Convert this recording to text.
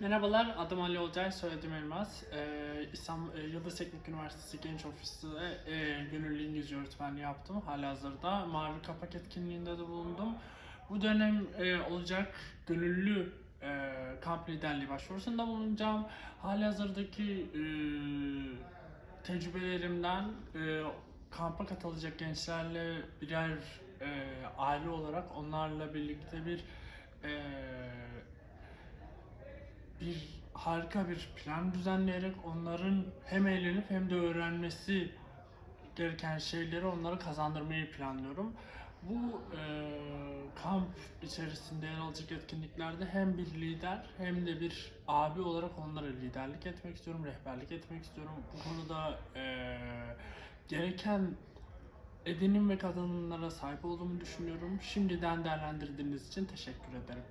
Merhabalar, adım Ali Olcay, soyadım Elmas. Ee, İstanbul e, Yıldız Teknik Üniversitesi Genç Ofisi'nde e, gönüllü İngilizce öğretmenliği yaptım. Halihazırda Mavi Kapak etkinliğinde de bulundum. Bu dönem e, olacak gönüllü e, kamp liderliği başvurusunda bulunacağım. Halihazırdaki e, tecrübelerimden e, kampa katılacak gençlerle birer e, aile olarak onlarla birlikte bir e, bir harika bir plan düzenleyerek onların hem eğlenip hem de öğrenmesi gereken şeyleri onlara kazandırmayı planlıyorum. Bu e, kamp içerisinde yer alacak etkinliklerde hem bir lider hem de bir abi olarak onlara liderlik etmek istiyorum, rehberlik etmek istiyorum. Bu konuda e, gereken edinim ve kazanımlara sahip olduğumu düşünüyorum. Şimdiden değerlendirdiğiniz için teşekkür ederim.